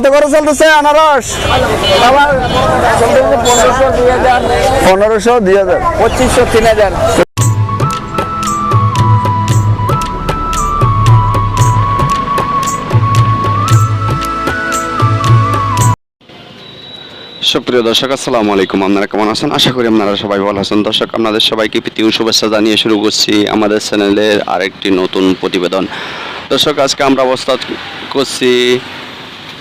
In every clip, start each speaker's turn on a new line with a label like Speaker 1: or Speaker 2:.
Speaker 1: কত করে চলতেছে আনারস?
Speaker 2: পনেরোশো দুই হাজার। পঁচিশশো তিন হাজার।
Speaker 3: সুপ্রিয় দর্শক আসসালামু আলাইকুম। আপনারা কেমন আছেন? আশা করি আপনারা সবাই ভালো আছেন। দর্শক আপনাদের সবাইকে প্রীতি শুভেচ্ছা জানিয়ে শুরু করছি আমাদের চ্যানেলের আরেকটি নতুন প্রতিবেদন। দর্শক আজকে আমরা অবস্থান করছি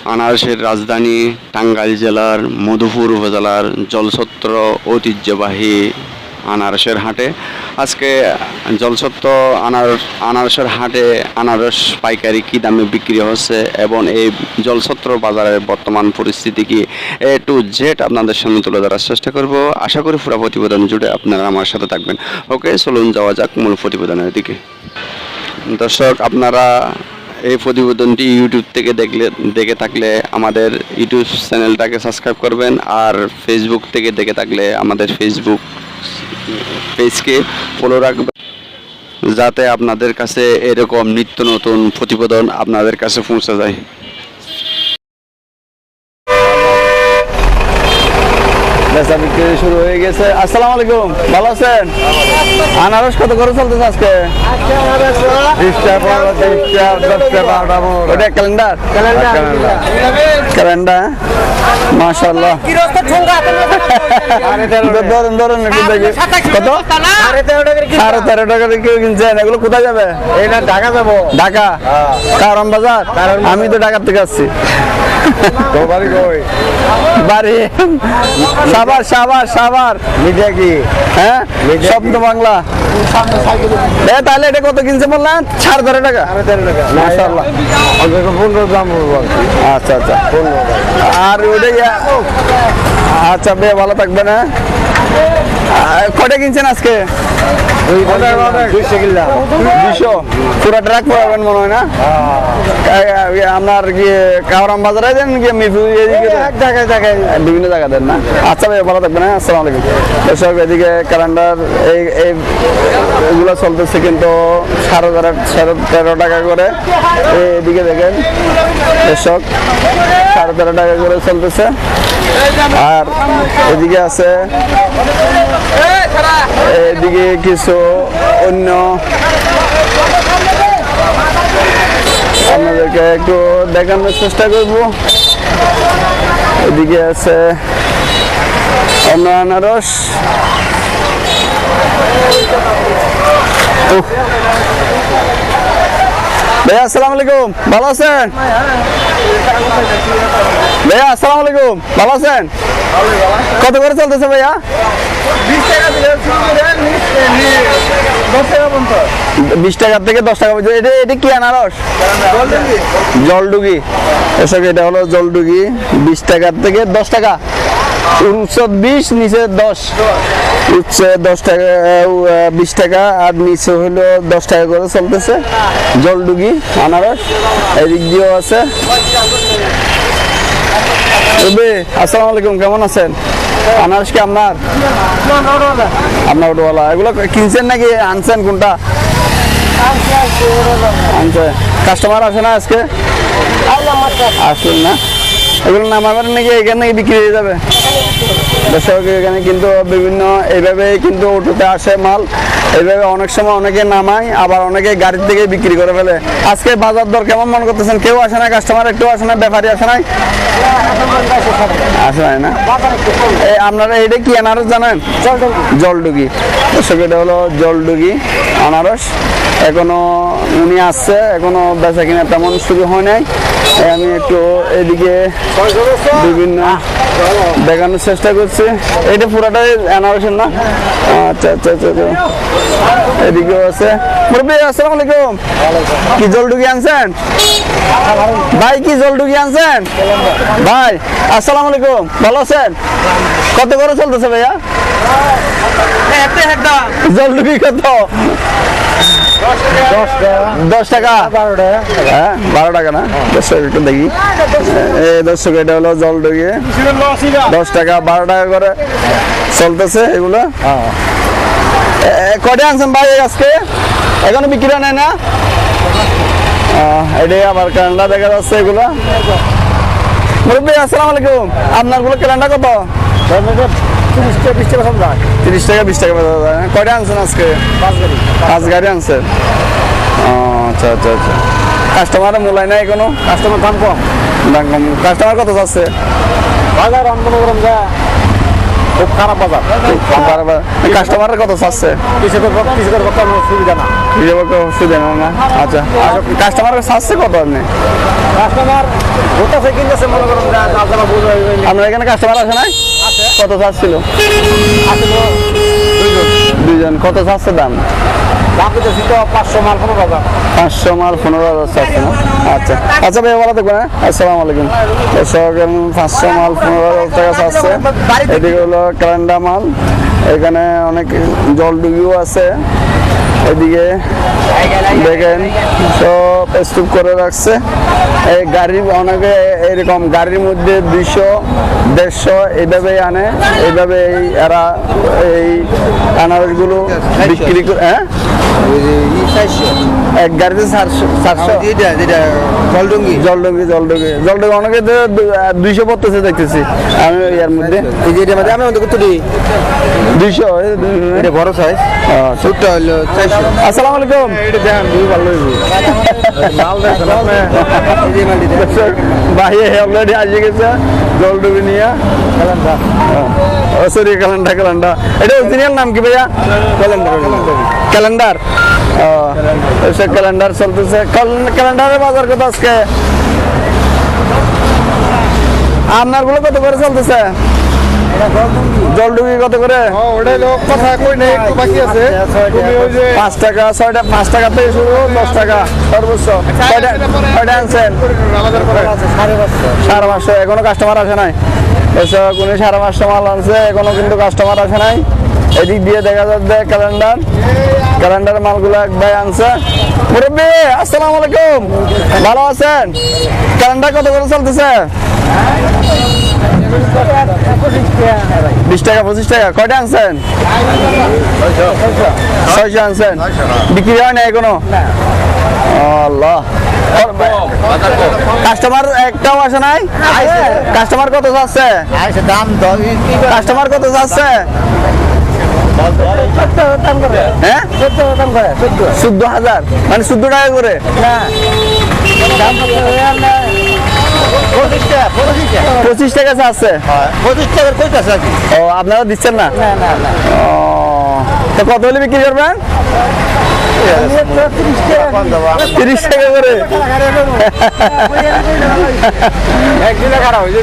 Speaker 3: আনারসের রাজধানী, টাঙ্গাইল জেলার, মধুপুর উপজেলার জলছত্র ঐতিহ্যবাহী আনারসের হাটে। আজকে জলছত্র আনারস, আনারসের হাটে আনারস পাইকারি কী দামে বিক্রি হচ্ছে এবং এই জলছত্র বাজারের বর্তমান পরিস্থিতি কি এ টু জেড আপনাদের সামনে তুলে ধরার চেষ্টা করব। আশা করি পুরো প্রতিবেদন জুড়ে আপনারা আমার সাথে থাকবেন। ওকে, চলুন যাওয়া যাক মূল প্রতিবেদনের দিকে। দর্শক, আপনারা এই প্রতিবেদনটি ইউটিউব থেকে দেখলে, দেখে থাকলে আমাদের ইউটিউব চ্যানেলটাকে সাবস্ক্রাইব করবেন আর ফেসবুক থেকে দেখে থাকলে আমাদের ফেসবুক পেজকে ফলো রাখবেন। যাতে আপনাদের কাছে এরকম নিত্য নতুন প্রতিবেদন আপনাদের কাছে পৌঁছে যায়।
Speaker 1: বেচা বিক্রি শুরু হয়ে গেছে। আসসালামু আলাইকুম ভালো আছেন? আনারস কত করে চলতেছে আজকে? ওটা ক্যালেন্ডার? ক্যালেন্ডার। মাশাল্লাহ ধরুন ধরুন একটু দেখি। কত? সাড়ে তেরো টাকা কেউ কিনছেন এগুলো কোথায় যাবে?
Speaker 2: এটা ঢাকা যাব।
Speaker 1: ঢাকা? কারণ বাজার। আমি তো ঢাকার থেকে আসছি।
Speaker 2: বাড়ি কই?
Speaker 1: বাড়ি। সাবার সাবার সাবার
Speaker 2: মিডিয়া কি?
Speaker 1: হ্যাঁ? শব্দ বাংলা। এ তাহলে এটা কত কিনছে বললেন সাড়ে তেরো টাকা। মাশাআল্লাহ।
Speaker 2: পনেরো দাম
Speaker 1: আচ্ছা আচ্ছা। আর ওটা আচ্ছা বে ভালো থাকবে না কটা কিনছেন আজকে?
Speaker 2: দুইশো?
Speaker 1: পুরা ট্রাক মনে হয় না? এ- এ- আপনার কি কাওরাম বাজারে দেন কি মিরপুর এদিকে?
Speaker 2: এক জায়গায় জায়গায়।
Speaker 1: বিভিন্ন জায়গা দেন না? আচ্ছা ভাই ভালো থাকবেন হ্যাঁ আসসালামু আলাইকুম। দর্শক এদিকে ক্যালেন্ডার এই এই এগুলো চলতেছে কিন্তু সাড়ে তেরো সাড়ে তেরো টাকা করে। এদিকে দেখেন দর্শক সাড়ে তেরো টাকা করে চলতেছে। আর এদিকে আছে এদিকে কিছু অন্য আপনাদেরকে একটু দেখানোর চেষ্টা করব এদিকে আছে অন্য আনারস। ভাইয়া আসসালামু আলাইকুম। ভালো আছেন? ভাইয়া আসসালামু আলাইকুম। ভালো আছেন? কত করে চলতেছে ভাইয়া? বিশ টাকা থেকে দশ টাকা পর্যন্ত। এটা এটা কি আনারস? জলডুগি। এসব এটা হলো জলডুগি। বিশ টাকার থেকে দশ টাকা। উচ্চ বিশ নিচে দশ। উচ্চে দশ টাকা বিশ টাকা, আর নিচে হলো দশ টাকা করে চলতেছে। জলডুগি, আনারস, এদিক দিয়েও আছে। আসসালামু আলাইকুম, কেমন আছেন? আনারস কি আপনার? আপনার ওটোওয়ালা এগুলো কিনছেন নাকি আনছেন কোনটা? আনছে। কাস্টমার আসে না আজকে? আসুন না। এগুলো নামাবেন নাকি, এখানে নাকি বিক্রি হয়ে যাবে? দর্শক এখানে কিন্তু বিভিন্ন কিন্তু অটোতে আসে মাল। এইভাবে অনেক সময় অনেকে নামায়, আবার অনেকে গাড়ির থেকে বিক্রি করে ফেলে। আজকে বাজার দর কেমন মনে করতেছেন? কেউ আসে না কাস্টমার একটু আসে না আসে নাই? আসে নাই না? এই আপনারা কি আনারস জানেন? জলডুগি দর্শক, এটা হলো জলডুগি আনারস। এখনও উনি আসছে, এখনও বেচা কিনা তেমন শুরু হয় নাই। আমি একটু এদিকে বিভিন্ন দেখানোর চেষ্টা করছি এটা পুরাটাই আনারসের না? আচ্ছা আচ্ছা আচ্ছা আচ্ছা। এদিকেও আছে। মুরব্বী আসসালামু আলাইকুম। কি জলডুগি আনছেন? ভাই কি জলডুগি আনছেন? ভাই আসসালামু আলাইকুম। ভালো আছেন? কত করে চলতেছে ভাইয়া? জলডুগি কত? দশ টাকা? হ্যাঁ বারো টাকা না? দশ টাকা একটু দেখি। টাকা এটা হলো জল ডুগিয়ে দশ টাকা বারো টাকা করে চলতেছে এগুলো। এ, আনছেন ভাই আজকে? এখনও বিক্রি নেয় না? এটাই আবার কান্ডা দেখা যাচ্ছে এগুলো। মুরব্বী আসসালামু আলাইকুম। আপনারগুলো ক্যালেন্ডার কত?
Speaker 2: তিরিশ টাকা বিশ টাকা সব যায়
Speaker 1: তিরিশ টাকা বিশ টাকা বেচা যায় কয়টা আনছেন আজকে?
Speaker 2: পাঁচ গাড়ি
Speaker 1: পাঁচ গাড়ি আনছেন আচ্ছা আচ্ছা। আচ্ছা কাস্টমার মোলাই নাই কোনো?
Speaker 2: কাস্টমার দাম কম।
Speaker 1: দাম কম। কাস্টমার কত যাচ্ছে?
Speaker 2: বাজার অন্য যা খুব খারাপ বাজার।
Speaker 1: বারবার কাস্টমারের কত চাচ্ছে।
Speaker 2: কৃষকের কৃষকের আমার সুবিধা না।
Speaker 1: কৃষকের সুবিধা না আচ্ছা। কাস্টমারের চাচ্ছে কত আপনি?
Speaker 2: কাস্টমার ভোটাছে কিনতেছে মনে করেন
Speaker 1: আপনার এখানে কাস্টমার আছে নাই? কত চাচ্ছিল?
Speaker 2: আসলে দুইজন
Speaker 1: কত চাচ্ছে দাম?
Speaker 2: পাঁচশো মাল পনেরো হাজার।
Speaker 1: চাচ্ছে না? আচ্ছা। আচ্ছা ভাই ভালো থাকবেন হ্যাঁ? আসসালামু আলাইকুম। পাঁচশো মাল পনেরো হাজার টাকা চাচ্ছে। এদিকে হলো ক্যালেন্ডা মাল। এখানে অনেক জলডুবিও আছে। এদিকে দেখেন, সব স্তূপ করে রাখছে। এই গাড়ি, অনেকে এরকম গাড়ির মধ্যে দুইশো, দেড়শো এইভাবেই আনে। এইভাবে এই এরা এই আনারসগুলো বিক্রি করে হ্যাঁ? এক গাড়িতে চারশো
Speaker 2: জলডুঙ্গি?
Speaker 1: জলডঙ্গি জলডঙ্গি। জলডঙ্গি অনেকে তো দুইশো পড়তেছে দেখতেছি। আমি এর মধ্যে।
Speaker 2: এই যে মধ্যে আমি অন্তত কত দিই
Speaker 1: দুইশো
Speaker 2: এটা বড় সাইজ ছোটটা হলো চারশো।
Speaker 1: আসসালামু আলাইকুম।
Speaker 2: এটা দেখেন দুই ভালো
Speaker 1: ভাই অলরেডি আসে গেছে। জলডুবি নিয়ে। সরি ক্যালেন্ডার ক্যালেন্ডার এটা অরিজিনাল নাম কি ভাইয়া ক্যালেন্ডার ক্যালেন্ডার সে ক্যালেন্ডার চলতেছে ক্যালেন্ডারের বাজার কত আজকে আপনারগুলো কত করে চলতেছে জলডুবি কত করে?
Speaker 2: লোক কথা কই নেই একটু বাকি আছে। তুমি ওই যে
Speaker 1: পাঁচ টাকা ছয়টা পাঁচ টাকা থেকে শুরু দশ টাকা সর্বোচ্চ। কয়টা কয়টা আনছেন?
Speaker 2: আমাদের করে পাঁচশো
Speaker 1: এখনও কাস্টমার আসে নাই। এসব উনি সাড়ে পাঁচশো মাল আনছে এখনও কিন্তু কাস্টমার আসে নাই। এদিক দিয়ে দেখা যাচ্ছে ক্যালেন্ডার ক্যালেন্ডারের মালগুলো এক ভাই আনছে। মুরব্বী আসসালামু আলাইকুম। ভালো আছেন? ক্যালেন্ডার কত করে চলতেছে? বিশ টাকা, পঁচিশ টাকা। কয়টা আনছেন? ছয়শো আনছেন। বিক্রি হয় না এখনও? আল্লাহ। কাস্টমার একটাও আসে নাই? কাস্টমার কত
Speaker 2: আইসে দাম
Speaker 1: কাস্টমার কত যাচ্ছে? হ্যাঁ?
Speaker 2: চোদ্দ
Speaker 1: হাজার। মানে চোদ্দ টাকা করে?
Speaker 2: না। পঁচিশ টাকা
Speaker 1: আছে
Speaker 2: পঁচিশ টাকার কইতাছে আর কি
Speaker 1: ও আপনারা দিচ্ছেন না?
Speaker 2: না না না।
Speaker 1: ও তো কত হলে বিক্রি করবেন? তিরিশ টাকা করে।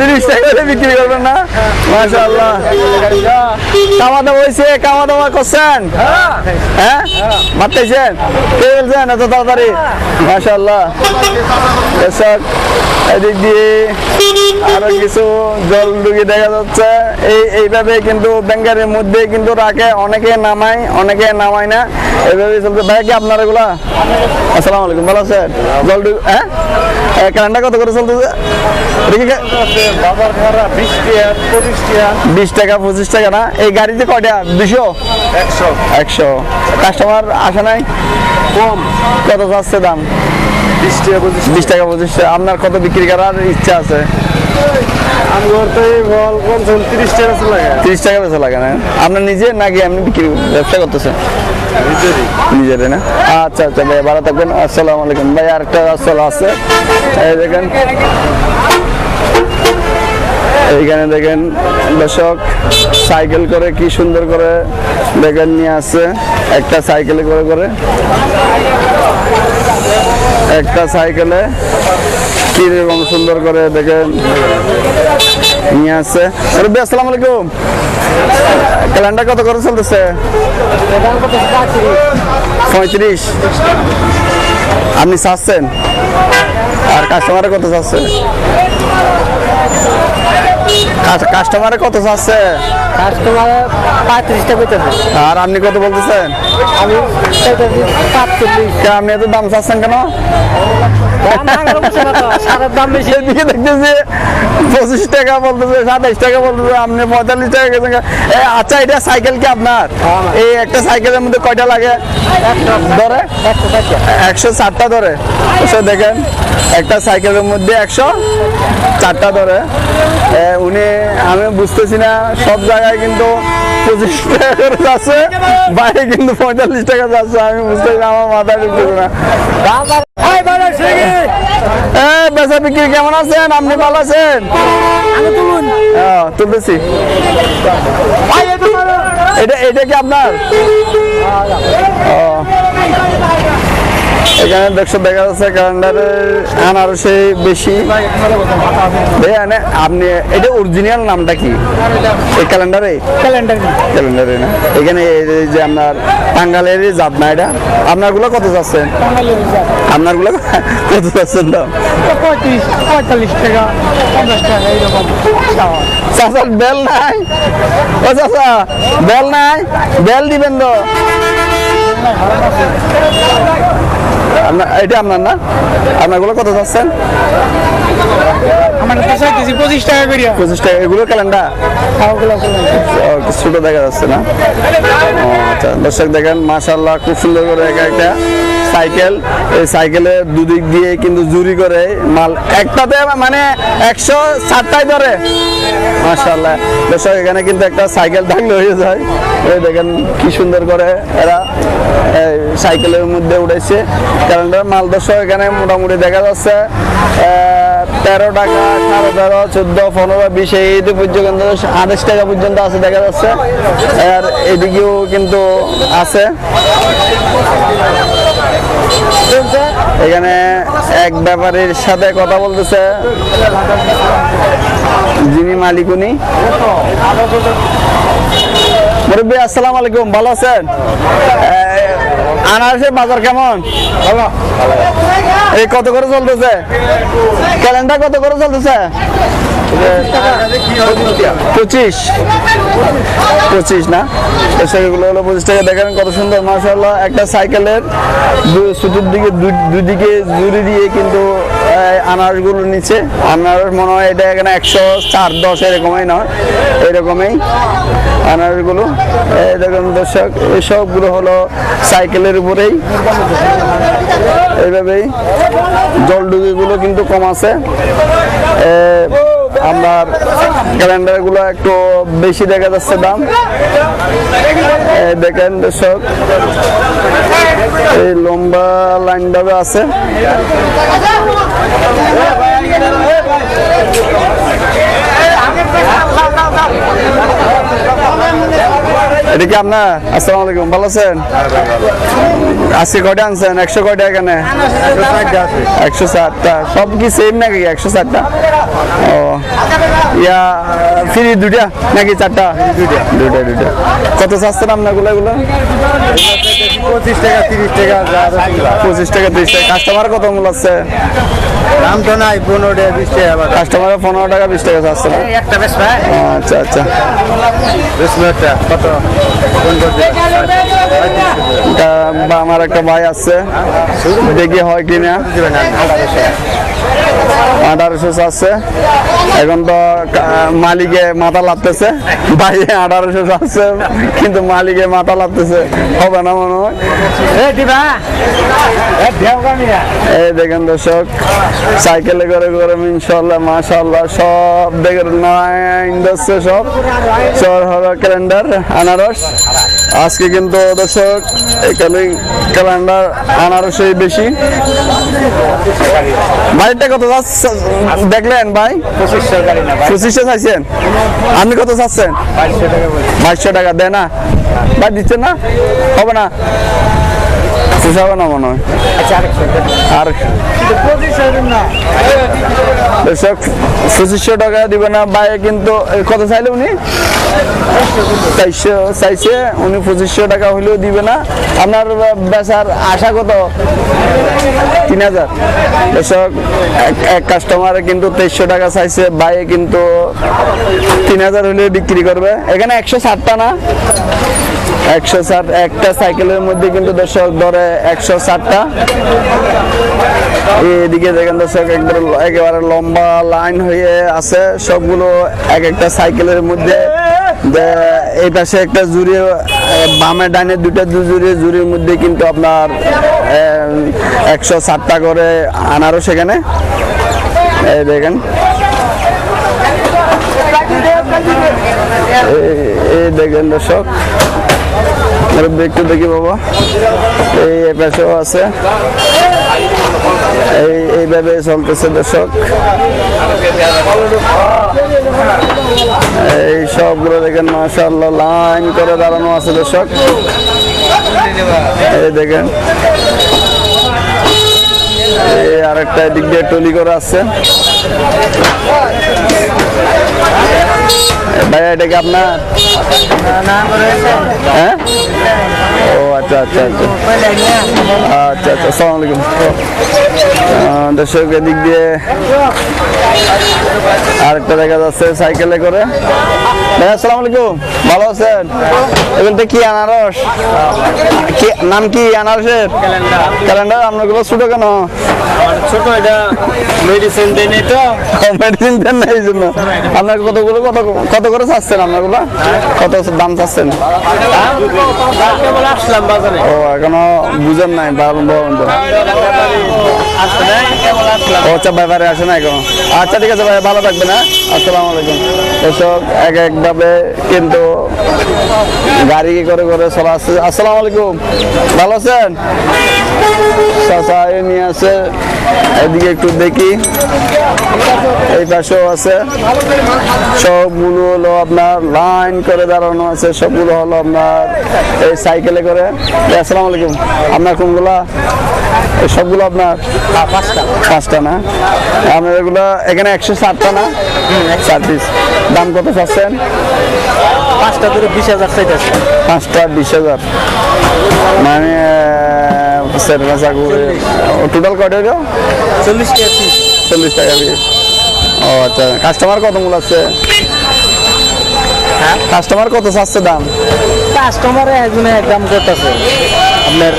Speaker 1: তিরিশ টাকা করে বিক্রি করবেন না? কামা হয়েছে কামা দামা করছেন? হ্যাঁ? মারতেছেন? কে বলছেন এত তাড়াতাড়ি? এদিক দিয়ে আরও কিছু জল ডুগি দেখা যাচ্ছে। এই, এইভাবে কিন্তু ব্যাংকের মধ্যে কিন্তু রাখে অনেকে নামায় অনেকে নামায় না। এইভাবে চলতে কি আপনার এগুলা? আসসালামু আলাইকুম ভালো আছেন? জল হ্যাঁ? কত করে চলতেছে?
Speaker 2: বিশ টাকা পঁচিশ টাকা
Speaker 1: না? এই গাড়িতে কয়টা? দুশো?
Speaker 2: একশো।
Speaker 1: একশো। কাস্টমার আসে নাই?
Speaker 2: কম।
Speaker 1: কত যাচ্ছে দাম?
Speaker 2: বিশ টাকা পঁচিশ
Speaker 1: বিশ টাকা পঁচিশ টাকা। আপনার কত বিক্রি করার ইচ্ছা আছে?
Speaker 2: তিরিশ টাকা লাগে।
Speaker 1: না? আপনার নিজে নাকি আপনি বিক্রি ব্যবসা করতেছেন? না? আচ্ছা আচ্ছা ভাই ভালো থাকবেন। আসসালামু আলাইকুম। ভাই আরেকটা আসল আছে। এই দেখেন। এইখানে দেখেন দর্শক সাইকেল করে কি সুন্দর করে দেখেন নিয়ে আসছে। একটা সাইকেলে করে করে। একটা সাইকেলে কি রকম সুন্দর করে দেখেন নিয়ে আসছে। রবি আসসালামু আলাইকুম। ক্যালেন্ডার কত করে চলতেছে? পঁয়ত্রিশ। আপনি চাচ্ছেন? আর কাস্টমারে কত চাচ্ছে? কাস্টমারে কত চাচ্ছে
Speaker 2: কাস্টমার পঁয়ত্রিশটা পেতেছে
Speaker 1: আর আপনি কত বলতেছেন?
Speaker 2: আমি পাঁচচল্লিশ
Speaker 1: আপনি এত দাম চাচ্ছেন কেন? পঁচিশ টাকা বলতেছে সাতাইশ টাকা বলতেছে আপনি পঁয়তাল্লিশ টাকা গেছেন আচ্ছা এটা সাইকেল কি আপনার? এই একটা সাইকেলের মধ্যে কয়টা লাগে? ধরে?
Speaker 2: একশো
Speaker 1: চারটা ধরে? সে দেখেন একটা সাইকেলের মধ্যে একশো চারটা ধরে। উনি আমি বুঝতেছি না সব জায়গায় কিন্তু পঁচিশ টাকা করে যাচ্ছে বাইরে কিন্তু পঁয়তাল্লিশ টাকা যাচ্ছে আমি বুঝতেছি না, আমার মাথায় ঢুকতেছে না। এ, বেচা বিক্রি কেমন আছেন? আপনি ভালো আছেন? তুলতেছি। এটা এটা কি আপনার? ও। এখানে দেখছ দেখা যাচ্ছে ক্যালেন্ডারের আনারসে বেশি। ভাইয়া, আপনি এটা অরিজিনাল নামটা কি? এই ক্যালেন্ডারে
Speaker 2: ক্যালেন্ডার
Speaker 1: ক্যালেন্ডারে না। এখানে এই যে আপনার টাঙ্গালের জাত না এটা? আপনারগুলো কত যাচ্ছেন আপনারগুলো কত যাচ্ছেন দাম
Speaker 2: পঁয়ত্রিশ পঁয়তাল্লিশ টাকা পঞ্চাশ টাকা এইরকম
Speaker 1: বেল নাই? ও চাচা বেল নাই? বেল দিবেন তো? আপনার এটা আপনার না? আপনারগুলো কত যাচ্ছেন
Speaker 2: আমার পঁচিশ টাকা করে
Speaker 1: পঁচিশ টাকা। এগুলো ক্যালেন্ডার ছোট দেখা যাচ্ছে না। আচ্ছা দর্শক দেখেন মাসাল্লাহ খুব সুন্দর করে একা একটা সাইকেল, এই সাইকেলের দুদিক দিয়ে কিন্তু জুরি করে মাল। একটাতে মানে একশো ষাটটাই ধরে। দর্শক, এখানে কিন্তু একটা সাইকেল থাকলে হয়ে যায়। এই দেখেন কি সুন্দর করে এরা সাইকেলের মধ্যে উঠেছে কারণ মাল দর্শক, এখানে মোটামুটি দেখা যাচ্ছে তেরো টাকা, সাড়ে তেরো, চোদ্দ, পনেরো, বিশ, এই পর্যন্ত, আঠাশ টাকা পর্যন্ত আছে দেখা যাচ্ছে। আর এদিকেও কিন্তু আছে। এখানে এক ব্যাপারীর সাথে কথা বলতেছে। যিনি মালিক উনি। মুরব্বী আসসালামু আলাইকুম ভালো আছেন? আনারসের বাজার কেমন? এই কত করে চলতেছে? ক্যালেন্ডার কত করে চলতেছে? পঁচিশ। পঁচিশ না? তো সেগুলো হলো পঁচিশ টাকা। দেখেন কত সুন্দর মাসাল্লাহ একটা সাইকেলের ছুটির দিকে দুদিকে জুড়ি দিয়ে কিন্তু আনারসগুলো নিচে আনারস মনে হয় এটা এখানে একশো চার, দশ এরকমই নয়। এরকমই আনারসগুলো দেখুন দর্শক এসবগুলো হলো সাইকেলের উপরেই। এইভাবেই জলডুবিগুলো কিন্তু কম আছে। আপনার ক্যালেন্ডারগুলো একটু বেশি দেখা যাচ্ছে দাম। দেখেন দর্শক এই লম্বা লাইনভাবে আছে। এটা কি আপনার? আসসালামু আলাইকুম ভালো আছেন? আজকে কয়টা আনছেন? একশো কয়টা এখানে? একশো ষাটটা সব কি সেম নাকি একশো ষাটটা ও। ইয়া ফ্রি দুটা নাকি চারটা? দুটা দুটা দুটা কত চাচ্ছেন আপনারগুলো এগুলো?
Speaker 2: পঁচিশ টাকা তিরিশ টাকা
Speaker 1: পঁচিশ টাকা তিরিশ টাকা। কাস্টমার কত মূল আছে?
Speaker 2: দাম তো নাই পনেরো টাকা বিশ টাকা
Speaker 1: কাস্টমারের পনেরো টাকা বিশ টাকা আসছে না?
Speaker 2: একটা বেশ
Speaker 1: আচ্ছা আচ্ছা।
Speaker 2: বিশ মিনিটটা কত?
Speaker 1: আমার একটা ভাই আছে। দেখি হয় কিনা। আঠারোশো এখন তো মালিকে মাথা লাগতেছে বাইরে আঠারোশো কিন্তু মালিকে মাথা লাগতেছে হবে না মনে হয়? এই দেখেন দর্শক সাইকেলে করে করে ইনশাল্লাহ মাশাল্লাহ সব দেখেন নাইন দশে সব। চর হলো ক্যালেন্ডার আনারস। আজকে কিন্তু দর্শক এখানে ক্যালেন্ডার আনারসই বেশি। বাড়িটা কত দেখলেন ভাই? পঁচিশশো চাইছেন? আপনি কত চাচ্ছেন বাইশশো টাকা দেয় না। ভাই দিচ্ছেন না? হবে না। শেষ হবে না মনে হয়।
Speaker 2: আচ্ছা
Speaker 1: আর
Speaker 2: পঁচিশশো
Speaker 1: টাকা দিবে না ভাই কিন্তু কত চাইলে উনি? চাইশো চাইছে উনি পঁচিশশো টাকা হইলেও দিবে না। আপনার বেচার আশা কত? তিন হাজার। দর্শক এক- কাস্টমারে কিন্তু তেইশশো টাকা চাইছে বাইরে কিন্তু তিন হাজার হলে বিক্রি করবে। এখানে একশো ষাটটা না? একশো ষাট, একটা সাইকেলের মধ্যে কিন্তু দর্শক ধরে একশো ষাটটা। এদিকে দেখেন দর্শক, একবার লম্বা লাইন হয়ে আছে সবগুলো এক একটা সাইকেলের মধ্যে। এই পাশে একটা জুড়ি বামে ডানে দুটা জুড়ি, জুড়ির মধ্যে কিন্তু আপনার একশো ষাটটা করে আনারও সেখানে। এই দেখেন। এই দেখেন দর্শক। মুরব্বী একটু দেখি বাবা। এই পাশেও আছে। এই এইভাবে চলতেছে দর্শক। এই সবগুলো দেখেন, মাশাআল্লাহ, লাইন করে দাঁড়ানো আছে দর্শক। এই দেখেন। এই আরেকটা দিক দিয়ে টলি করে আছে ভাইয়া এটা কি আপনার? হ্যাঁ? ও আচ্ছা আচ্ছা আচ্ছা। আচ্ছা আচ্ছা আসসালামু আলাইকুম। দর্শক, এদিক দিয়ে আরেকটা দেখা যাচ্ছে সাইকেলে করে। আসসালামু আলাইকুম। ভালো আছেন? এগুলোতে কি আনারস? কি নাম কি আনারসের? ক্যালেন্ডার আপনারগুলো ছোট কেন?
Speaker 2: ছোট এটা মেডিসিন দেয় নি
Speaker 1: মেডিসিন দেন না এই জন্য। আপনার কতগুলো কত কত করে চাচ্ছেন আপনারগুলো? কত দাম চাচ্ছেন? ও এখনও বুঝেন নাই আচ্ছা ব্যাপারে আসে না এখন। আচ্ছা ঠিক আছে ভাই ভালো থাকবেন হ্যাঁ? আসসালামু আলাইকুম। এসব এক একভাবে কিন্তু গাড়ি করে করে চলা আসছে আসসালামু আলাইকুম। ভালো আছেন? চাচা নিয়ে আছে এদিকে একটু দেখি। এই পাশেও আছে। সবগুলো হলো আপনার লাইন করে দাঁড়ানো আছে। সবগুলো হলো আপনার এই সাইকেলে করে। আসসালামু আলাইকুম। আপনার কোনগুলা? এই সবগুলো আপনার?
Speaker 2: পাঁচটা
Speaker 1: না? আপনার এগুলো এখানে একশো ষাটটা না? ষাট পিস দাম কত চাচ্ছেন?
Speaker 2: পাঁচটা করে বিশ হাজার চাইতেছে।
Speaker 1: পাঁচটা বিশ হাজার। মানে করে টোটাল কত হইল?
Speaker 2: চল্লিশ টাকা পিস
Speaker 1: চল্লিশ টাকা পিস ও আচ্ছা কাস্টমার কতগুলো আছে?
Speaker 2: হ্যাঁ?
Speaker 1: কাস্টমার কত চাচ্ছে দাম?
Speaker 2: কাস্টমারে একজনে একদম করতেছে। আপনার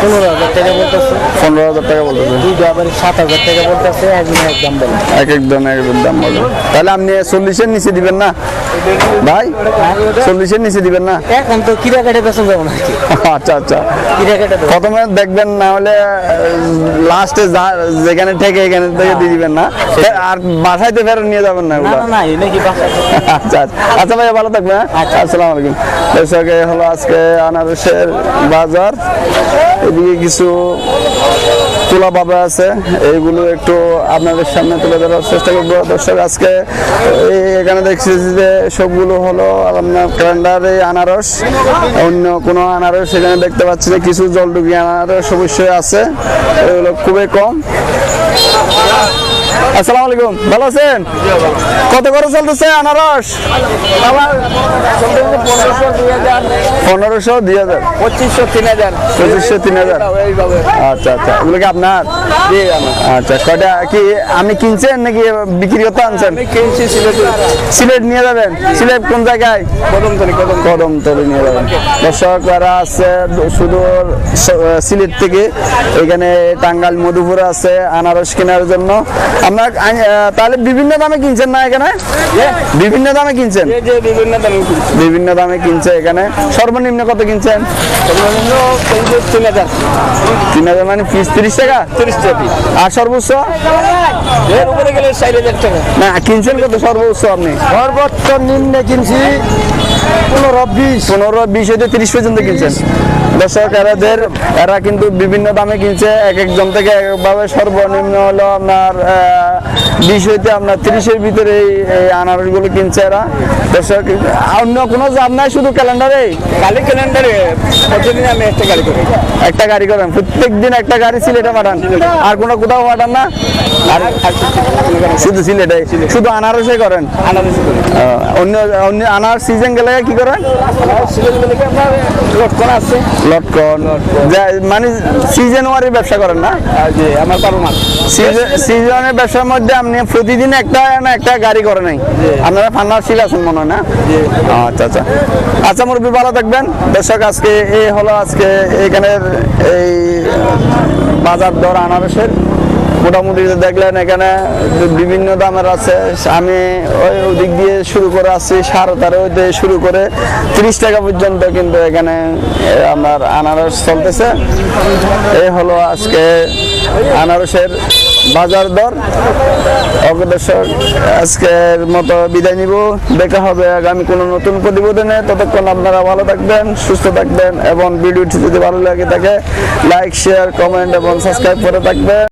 Speaker 2: পনেরো হাজার টাকা বলতেছে।
Speaker 1: পনেরো হাজার টাকা বলতেছে।
Speaker 2: দুইটা আবার সাত হাজার টাকা বলতেছে একজনে বলে
Speaker 1: এক একজন এক একজন দাম বলে। তাহলে আপনি চল্লিশের নিচে দিবেন না? ভাই চল্লিশের নিচে দিবেন না?
Speaker 2: এখন তো কিরা কাটে বেসন যাব নাকি
Speaker 1: আচ্ছা আচ্ছা।
Speaker 2: কিরা কাটে
Speaker 1: প্রথমে দেখবেন না হলে লাস্টে যেখানে থেকে এখানে থেকে দিয়ে দিবেন না। আর বাসায় তো ফেরত নিয়ে যাবেন না
Speaker 2: না
Speaker 1: ওগুলো
Speaker 2: না না
Speaker 1: আচ্ছা আচ্ছা। আচ্ছা ভাইয়া ভালো থাকবে হ্যাঁ?
Speaker 2: আচ্ছা।
Speaker 1: আসসালামু আলাইকুম। হলো আজকে আনারসের বাজার। এদিকে কিছু তুলা বাবা আছে, এইগুলো একটু আপনাদের সামনে তুলে ধরার চেষ্টা করব। দর্শক, আজকে এখানে দেখছি যে সবগুলো হলো ক্যালেন্ডার এই আনারস, অন্য কোনো আনারস এখানে দেখতে পাচ্ছি না, কিছু জলডুবি আনারস অবশ্যই আছে, এগুলো খুবই কম। আসসালামু আলাইকুম ভালো আছেন? কত করে চলতেছে আনারস? পনেরোশো দুই হাজার।
Speaker 2: পঁচিশশো তিন হাজার।
Speaker 1: পঁচিশশো তিন হাজার। আচ্ছা আচ্ছা। ওগুলো কি আপনার? আচ্ছা কয়টা? কি আপনি কিনছেন নাকি বিক্রি করতে আনছেন?
Speaker 2: সিলেট।
Speaker 1: নিয়ে যাবেন? সিলেট কোন জায়গায়?
Speaker 2: কদমতলি কদম
Speaker 1: কদমতলি নিয়ে যাবেন। দর্শকরা আছে সুদূর স- সিলেট থেকে এখানে টাঙ্গাইল মধুপুর আছে আনারস কেনার জন্য। আমরা আই- আহ, তাহলে বিভিন্ন দামে কিনছেন না এখানে? বিভিন্ন দামে কিনছেন?
Speaker 2: যে বিভিন্ন দামে
Speaker 1: বিভিন্ন দামে কিনছে এখানে। সর্বনিম্ন কত কিনছেন?
Speaker 2: তিন হাজার।
Speaker 1: তিন হাজার মানে পিস তিরিশ টাকা?
Speaker 2: তিরিশ টাকা
Speaker 1: আর সর্বোচ্চ?
Speaker 2: এর উপরে গেলে ষাট হাজার টাকা।
Speaker 1: না কিনছেন কত সর্বোচ্চ আপনি?
Speaker 2: সর্বোচ্চ নিম্নে কিনছি পনেরো বিশ।
Speaker 1: পনেরো বিশ হইতে তিরিশ পর্যন্ত কিনছেন। দর্শক এরাদের এরা কিন্তু বিভিন্ন দামে কিনছে। এক একজন থেকে একভাবে সর্বনিম্ন হলো আপনার বিশ হইতে আপনার তিরিশের ভিতরে এই আনারসগুলো কিনছে এরা। দর্শক অন্য কোনো জাত নাই শুধু ক্যালেন্ডারে।
Speaker 2: খালি ক্যালেন্ডারে প্রতিদিন আমি একটা গাড়ি করি।
Speaker 1: একটা গাড়ি করেন। প্রত্যেক দিন একটা গাড়ি সিলেটে পাঠান। আর কোনো কোথাও পাঠান না। শুধু সিলেটে। শুধু আনারসে করেন। অন্য অন্য আনার সিজন গেলে কি করেন
Speaker 2: লটকন
Speaker 1: মানে সিজন ওয়ারি ব্যবসা করেন না?
Speaker 2: আমার বারো মাস
Speaker 1: সিজনের ব্যবসার মধ্যে আপনি প্রতিদিন একটা না একটা গাড়ি করে নাই। আপনারা ফান্নার সিল আছেন মনে হয় না? আচ্ছা আচ্ছা। আচ্ছা মুরব্বী ভালো থাকবেন। দর্শক আজকে এই হলো আজকে এখানের এই বাজার দর আনারসের। মোটামুটি দেখলেন এখানে বিভিন্ন দামের আছে, আমি ওই ওদিক দিয়ে শুরু করে আসছি সাড়ে তেরো শুরু করে তিরিশ টাকা পর্যন্ত কিন্তু এখানে আমার আনারস চলতেছে। এই হলো আজকে আনারসের বাজার দর। দর্শক, আজকের মতো বিদায় নিব। দেখা হবে আগামী কোনো নতুন প্রতিবেদনে। ততক্ষণ আপনারা ভালো থাকবেন, সুস্থ থাকবেন এবং ভিডিওটি যদি ভালো লাগে থাকে লাইক শেয়ার কমেন্ট এবং সাবস্ক্রাইব করে থাকবেন।